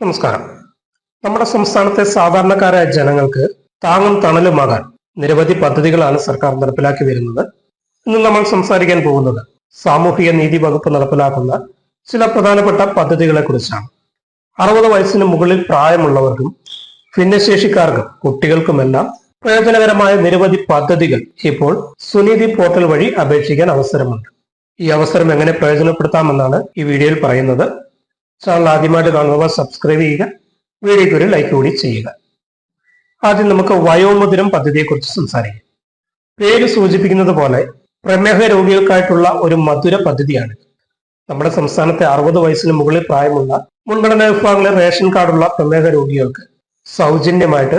നമസ്കാരം. നമ്മുടെ സംസ്ഥാനത്തെ സാധാരണക്കാരായ ജനങ്ങൾക്ക് താങ്ങും തണലുമാകാൻ നിരവധി പദ്ധതികളാണ് സർക്കാർ നടപ്പിലാക്കി വരുന്നത്. ഇന്ന് നമ്മൾ സംസാരിക്കാൻ പോകുന്നത് സാമൂഹിക നീതി വകുപ്പ് നടപ്പിലാക്കുന്ന ചില പ്രധാനപ്പെട്ട പദ്ധതികളെ കുറിച്ചാണ്. അറുപത് വയസ്സിന് മുകളിൽ പ്രായമുള്ളവർക്കും ഭിന്നശേഷിക്കാർക്കും കുട്ടികൾക്കുമെല്ലാം പ്രയോജനകരമായ നിരവധി പദ്ധതികൾ ഇപ്പോൾ സുനീതി പോർട്ടൽ വഴി അപേക്ഷിക്കാൻ അവസരമുണ്ട്. ഈ അവസരം എങ്ങനെ പ്രയോജനപ്പെടുത്താമെന്നാണ് ഈ വീഡിയോയിൽ പറയുന്നത്. ചാനൽ ആദ്യമായിട്ട് കാണുന്നവർ സബ്സ്ക്രൈബ് ചെയ്യുക വീഡിയോയ്ക്ക് ഒരു ലൈക്ക് കൂടി ചെയ്യുക. ആദ്യം നമുക്ക് വയോമുദ്രം പദ്ധതിയെക്കുറിച്ച് സംസാരിക്കാം. പേര് സൂചിപ്പിക്കുന്നത് പോലെ പ്രമേഹ രോഗികൾക്കായിട്ടുള്ള ഒരു മധുര പദ്ധതിയാണ്. നമ്മുടെ സംസ്ഥാനത്തെ അറുപത് വയസ്സിന് മുകളിൽ പ്രായമുള്ള മുൻഗണനാ വിഭാഗങ്ങളിലെ റേഷൻ കാർഡുള്ള പ്രമേഹ രോഗികൾക്ക് സൗജന്യമായിട്ട്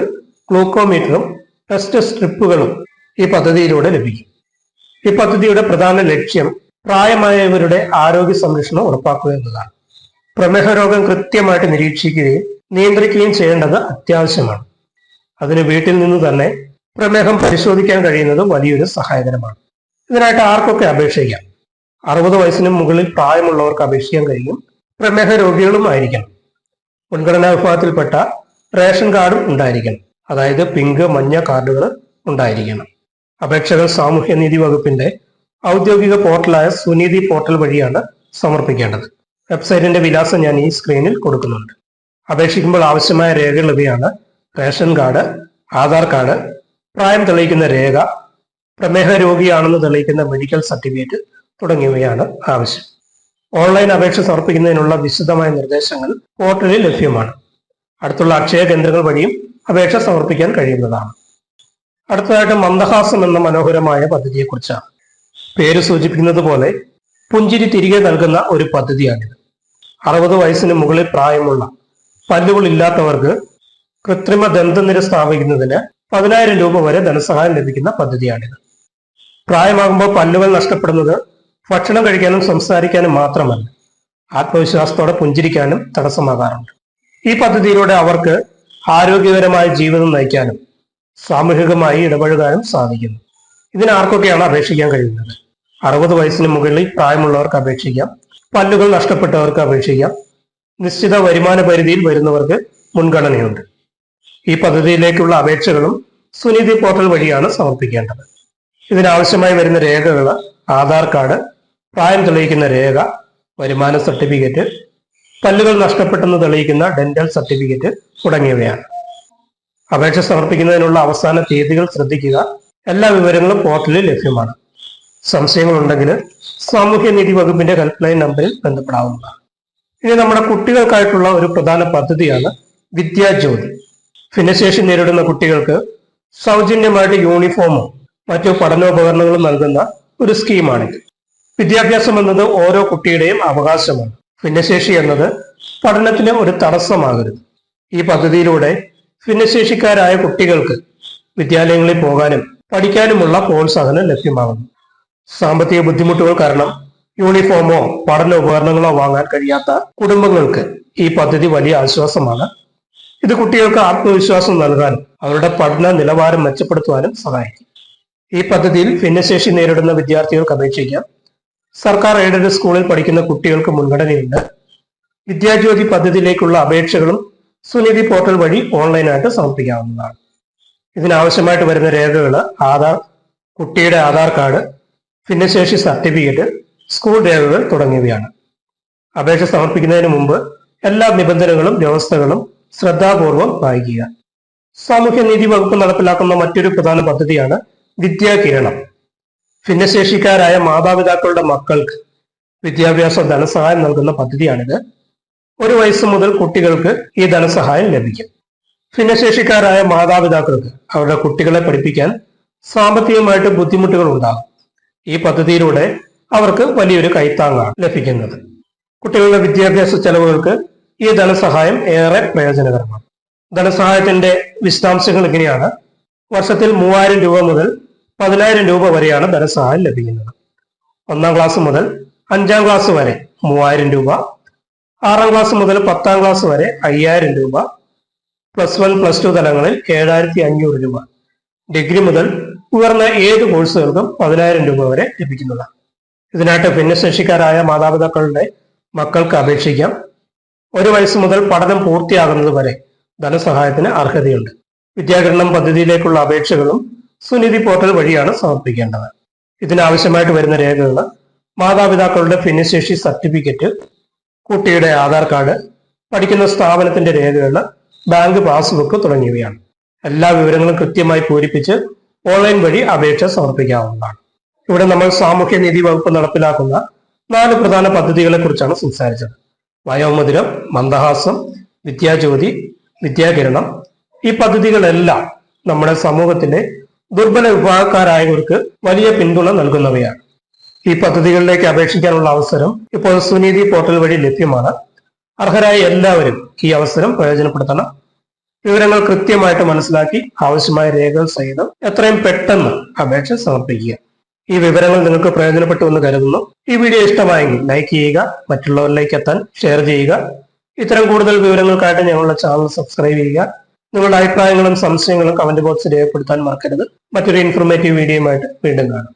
ഗ്ലൂക്കോമീറ്ററും ടെസ്റ്റ് സ്ട്രിപ്പുകളും ഈ പദ്ധതിയിലൂടെ ലഭിക്കും. ഈ പദ്ധതിയുടെ പ്രധാന ലക്ഷ്യം പ്രായമായവരുടെ ആരോഗ്യ സംരക്ഷണം ഉറപ്പാക്കുക എന്നതാണ്. പ്രമേഹ രോഗം കൃത്യമായിട്ട് നിരീക്ഷിക്കുകയും നിയന്ത്രിക്കുകയും ചെയ്യേണ്ടത് അത്യാവശ്യമാണ്. അതിന് വീട്ടിൽ നിന്ന് തന്നെ പ്രമേഹം പരിശോധിക്കാൻ കഴിയുന്നത് വലിയൊരു സഹായകരമാണ്. ഇതിനായിട്ട് ആർക്കൊക്കെ അപേക്ഷിക്കാം? അറുപത് വയസ്സിന് മുകളിൽ പ്രായമുള്ളവർക്ക് അപേക്ഷിക്കാൻ കഴിയും. പ്രമേഹ രോഗികളും ആയിരിക്കണം. മുൻഗണനാ വിഭാഗത്തിൽപ്പെട്ട റേഷൻ കാർഡും ഉണ്ടായിരിക്കണം. അതായത് പിങ്ക് മഞ്ഞ കാർഡുകൾ ഉണ്ടായിരിക്കണം. അപേക്ഷകൾ സാമൂഹ്യനീതി വകുപ്പിന്റെ ഔദ്യോഗിക പോർട്ടലായ സുനീതി പോർട്ടൽ വഴിയാണ് സമർപ്പിക്കേണ്ടത്. വെബ്സൈറ്റിന്റെ വിലാസം ഞാൻ ഈ സ്ക്രീനിൽ കൊടുക്കുന്നുണ്ട്. അപേക്ഷിക്കുമ്പോൾ ആവശ്യമായ രേഖകൾ ഇവയാണ്. റേഷൻ കാർഡ് ആധാർ കാർഡ് പ്രായം തെളിയിക്കുന്ന രേഖ പ്രമേഹ രോഗിയാണെന്ന് തെളിയിക്കുന്ന മെഡിക്കൽ സർട്ടിഫിക്കറ്റ് തുടങ്ങിയവയാണ് ആവശ്യം. ഓൺലൈൻ അപേക്ഷ സമർപ്പിക്കുന്നതിനുള്ള വിശദമായ നിർദ്ദേശങ്ങൾ പോർട്ടലിൽ ലഭ്യമാണ്. അടുത്തുള്ള അക്ഷയ കേന്ദ്രങ്ങൾ വഴിയും അപേക്ഷ സമർപ്പിക്കാൻ കഴിയുന്നതാണ്. അടുത്തതായിട്ട് മന്ദഹാസം എന്ന മനോഹരമായ പദ്ധതിയെക്കുറിച്ചാണ്. പേര് സൂചിപ്പിക്കുന്നത് പോലെ പുഞ്ചിരി തിരികെ നൽകുന്ന ഒരു പദ്ധതിയാണിത്. അറുപത് വയസ്സിന് മുകളിൽ പ്രായമുള്ള പല്ലുകളില്ലാത്തവർക്ക് കൃത്രിമ ദന്തനിര സ്ഥാപിക്കുന്നതിന് പതിനായിരം രൂപ വരെ ധനസഹായം ലഭിക്കുന്ന പദ്ധതിയാണിത്. പ്രായമാകുമ്പോൾ പല്ലുകൾ നഷ്ടപ്പെടുന്നത് ഭക്ഷണം കഴിക്കാനും സംസാരിക്കാനും മാത്രമല്ല ആത്മവിശ്വാസത്തോടെ പുഞ്ചിരിക്കാനും തടസ്സമാകാറുണ്ട്. ഈ പദ്ധതിയിലൂടെ അവർക്ക് ആരോഗ്യകരമായ ജീവിതം നയിക്കാനും സാമൂഹികമായി ഇടപഴകാനും സാധിക്കുന്നു. ഇതിന് ആർക്കൊക്കെയാണ് അപേക്ഷിക്കാൻ കഴിയുന്നത്? അറുപത് വയസ്സിന് മുകളിൽ പ്രായമുള്ളവർക്ക് അപേക്ഷിക്കാം. പല്ലുകൾ നഷ്ടപ്പെട്ടവർക്ക് അപേക്ഷിക്കാം. നിശ്ചിത വരുമാന പരിധിയിൽ വരുന്നവർക്ക് മുൻഗണനയുണ്ട്. ഈ പദ്ധതിയിലേക്കുള്ള അപേക്ഷകളും സുനിധി പോർട്ടൽ വഴിയാണ് സമർപ്പിക്കേണ്ടത്. ഇതിനാവശ്യമായി വരുന്ന രേഖകൾ ആധാർ കാർഡ് പ്രായം തെളിയിക്കുന്ന രേഖ വരുമാന സർട്ടിഫിക്കറ്റ് പല്ലുകൾ നഷ്ടപ്പെട്ടെന്ന് തെളിയിക്കുന്ന ഡെന്റൽ സർട്ടിഫിക്കറ്റ് തുടങ്ങിയവയാണ്. അപേക്ഷ സമർപ്പിക്കുന്നതിനുള്ള അവസാന തീയതികൾ ശ്രദ്ധിക്കുക. എല്ലാ വിവരങ്ങളും പോർട്ടലിൽ ലഭ്യമാണ്. സംശയങ്ങളുണ്ടെങ്കിൽ സാമൂഹ്യനീതി വകുപ്പിന്റെ ഹെൽപ്പ് ലൈൻ നമ്പറിൽ ബന്ധപ്പെടാവുന്നതാണ്. ഇനി നമ്മുടെ കുട്ടികൾക്കായിട്ടുള്ള ഒരു പ്രധാന പദ്ധതിയാണ് വിദ്യാജ്യോതി. ഭിന്നശേഷി നേരിടുന്ന കുട്ടികൾക്ക് സൗജന്യമായിട്ട് യൂണിഫോമോ മറ്റു പഠനോപകരണങ്ങളും നൽകുന്ന ഒരു സ്കീമാണിത് വിദ്യാഭ്യാസം എന്നത് ഓരോ കുട്ടിയുടെയും അവകാശമാണ്. ഭിന്നശേഷി എന്നത് പഠനത്തിന് ഒരു തടസ്സമാകരുത്. ഈ പദ്ധതിയിലൂടെ ഭിന്നശേഷിക്കാരായ കുട്ടികൾക്ക് വിദ്യാലയങ്ങളിൽ പോകാനും പഠിക്കാനുമുള്ള പ്രോത്സാഹനം ലഭ്യമാകുന്നു. സാമ്പത്തിക ബുദ്ധിമുട്ടുകൾ കാരണം യൂണിഫോമോ പഠന ഉപകരണങ്ങളോ വാങ്ങാൻ കഴിയാത്ത കുടുംബങ്ങൾക്ക് ഈ പദ്ധതി വലിയ ആശ്വാസമാണ്. ഇത് കുട്ടികൾക്ക് ആത്മവിശ്വാസം നൽകാനും അവരുടെ പഠന നിലവാരം മെച്ചപ്പെടുത്തുവാനും സഹായിക്കും. ഈ പദ്ധതിയിൽ ഭിന്നശേഷി നേരിടുന്ന വിദ്യാർത്ഥികൾക്ക് അപേക്ഷിക്കാം. സർക്കാർ എയ്ഡഡ് സ്കൂളിൽ പഠിക്കുന്ന കുട്ടികൾക്ക് മുൻഗണനയുണ്ട്. വിദ്യാജ്യോതി പദ്ധതിയിലേക്കുള്ള അപേക്ഷകളും സുനിധി പോർട്ടൽ വഴി ഓൺലൈനായിട്ട് സമർപ്പിക്കാവുന്നതാണ്. ഇതിനാവശ്യമായിട്ട് വരുന്ന രേഖകൾ ആധാർ കുട്ടിയുടെ ആധാർ കാർഡ് ഭിന്നശേഷി സർട്ടിഫിക്കറ്റ് സ്കൂൾ രേഖകൾ തുടങ്ങിയവയാണ്. അപേക്ഷ സമർപ്പിക്കുന്നതിന് മുമ്പ് എല്ലാ നിബന്ധനകളും വ്യവസ്ഥകളും ശ്രദ്ധാപൂർവം വായിക്കുക സാമൂഹ്യനീതി വകുപ്പ് നടപ്പിലാക്കുന്ന മറ്റൊരു പ്രധാന പദ്ധതിയാണ് വിദ്യാകിരണം. ഭിന്നശേഷിക്കാരായ മാതാപിതാക്കളുടെ മക്കൾക്ക് വിദ്യാഭ്യാസ ധനസഹായം നൽകുന്ന പദ്ധതിയാണിത്. ഒരു വയസ്സ് മുതൽ കുട്ടികൾക്ക് ഈ ധനസഹായം ലഭിക്കും. ഭിന്നശേഷിക്കാരായ മാതാപിതാക്കൾക്ക് അവരുടെ കുട്ടികളെ പഠിപ്പിക്കാൻ സാമ്പത്തികമായിട്ട് ബുദ്ധിമുട്ടുകൾ ഉണ്ടാകും. ഈ പദ്ധതിയിലൂടെ അവർക്ക് വലിയൊരു കൈത്താങ്ങാണ് ലഭിക്കുന്നത്. കുട്ടികളുടെ വിദ്യാഭ്യാസ ചെലവുകൾക്ക് ഈ ധനസഹായം ഏറെ പ്രയോജനകരമാണ്. ധനസഹായത്തിന്റെ വിശദാംശങ്ങൾ ഇങ്ങനെയാണ്. വർഷത്തിൽ മൂവായിരം രൂപ മുതൽ പതിനായിരം രൂപ വരെയാണ് ധനസഹായം ലഭിക്കുന്നത്. ഒന്നാം ക്ലാസ് മുതൽ അഞ്ചാം ക്ലാസ് വരെ മൂവായിരം രൂപ. ആറാം ക്ലാസ് മുതൽ പത്താം ക്ലാസ് വരെ അയ്യായിരം രൂപ. പ്ലസ് വൺ പ്ലസ് ടു തലങ്ങളിൽ ഏഴായിരത്തി അഞ്ഞൂറ് രൂപ. ഡിഗ്രി മുതൽ ഉയർന്ന ഏത് കോഴ്സുകൾക്കും പതിനായിരം രൂപ വരെ ലഭിക്കുന്നതാണ്. ഇതിനായിട്ട് ഭിന്നശേഷിക്കാരായ മാതാപിതാക്കളുടെ മക്കൾക്ക് അപേക്ഷിക്കാം. ഒരു വയസ്സ് മുതൽ പഠനം പൂർത്തിയാകുന്നത് വരെ ധനസഹായത്തിന് അർഹതയുണ്ട്. വിദ്യാകരണം പദ്ധതിയിലേക്കുള്ള അപേക്ഷകളും സുനിധി പോർട്ടൽ വഴിയാണ് സമർപ്പിക്കേണ്ടത്. ഇതിനാവശ്യമായിട്ട് വരുന്ന രേഖകൾ മാതാപിതാക്കളുടെ ഭിന്നശേഷി സർട്ടിഫിക്കറ്റ് കുട്ടിയുടെ ആധാർ കാർഡ് പഠിക്കുന്ന സ്ഥാപനത്തിന്റെ രേഖകൾ ബാങ്ക് പാസ്ബുക്ക് തുടങ്ങിയവയാണ്. എല്ലാ വിവരങ്ങളും കൃത്യമായി പൂരിപ്പിച്ച് ഓൺലൈൻ വഴി അപേക്ഷ സമർപ്പിക്കാവുന്നതാണ്. ഇവിടെ നമ്മൾ സാമൂഹ്യ നീതി വകുപ്പ് നടപ്പിലാക്കുന്ന നാല് പ്രധാന പദ്ധതികളെ കുറിച്ചാണ് സംസാരിച്ചത്. വയോമധുരം മന്ദഹാസം വിദ്യാജ്യോതി വിദ്യാകിരണം. ഈ പദ്ധതികളെല്ലാം നമ്മുടെ സമൂഹത്തിലെ ദുർബല വിഭാഗക്കാരായവർക്ക് വലിയ പിന്തുണ നൽകുന്നവയാണ്. ഈ പദ്ധതികളിലേക്ക് അപേക്ഷിക്കാനുള്ള അവസരം ഇപ്പോൾ സുനീതി പോർട്ടൽ വഴി ലഭ്യമാണ്. അർഹരായ എല്ലാവരും ഈ അവസരം പ്രയോജനപ്പെടുത്തണം. വിവരങ്ങൾ കൃത്യമായിട്ട് മനസ്സിലാക്കി ആവശ്യമായ രേഖകൾ സഹിതം എത്രയും പെട്ടെന്ന് അപേക്ഷ സമർപ്പിക്കുക. ഈ വിവരങ്ങൾ നിങ്ങൾക്ക് പ്രയോജനപ്പെട്ടു എന്ന് കരുതുന്നു. ഈ വീഡിയോ ഇഷ്ടമായെങ്കിൽ ലൈക്ക് ചെയ്യുക മറ്റുള്ളവരിലേക്ക് എത്താൻ ഷെയർ ചെയ്യുക. ഇത്തരം കൂടുതൽ വിവരങ്ങൾക്കായിട്ട് ഞങ്ങളുടെ ചാനൽ സബ്സ്ക്രൈബ് ചെയ്യുക. നിങ്ങളുടെ അഭിപ്രായങ്ങളും സംശയങ്ങളും കമന്റ് ബോക്സിൽ രേഖപ്പെടുത്താൻ മറക്കരുത്. മറ്റൊരു ഇൻഫോർമേറ്റീവ് വീഡിയോയുമായിട്ട് വീണ്ടും കാണാം.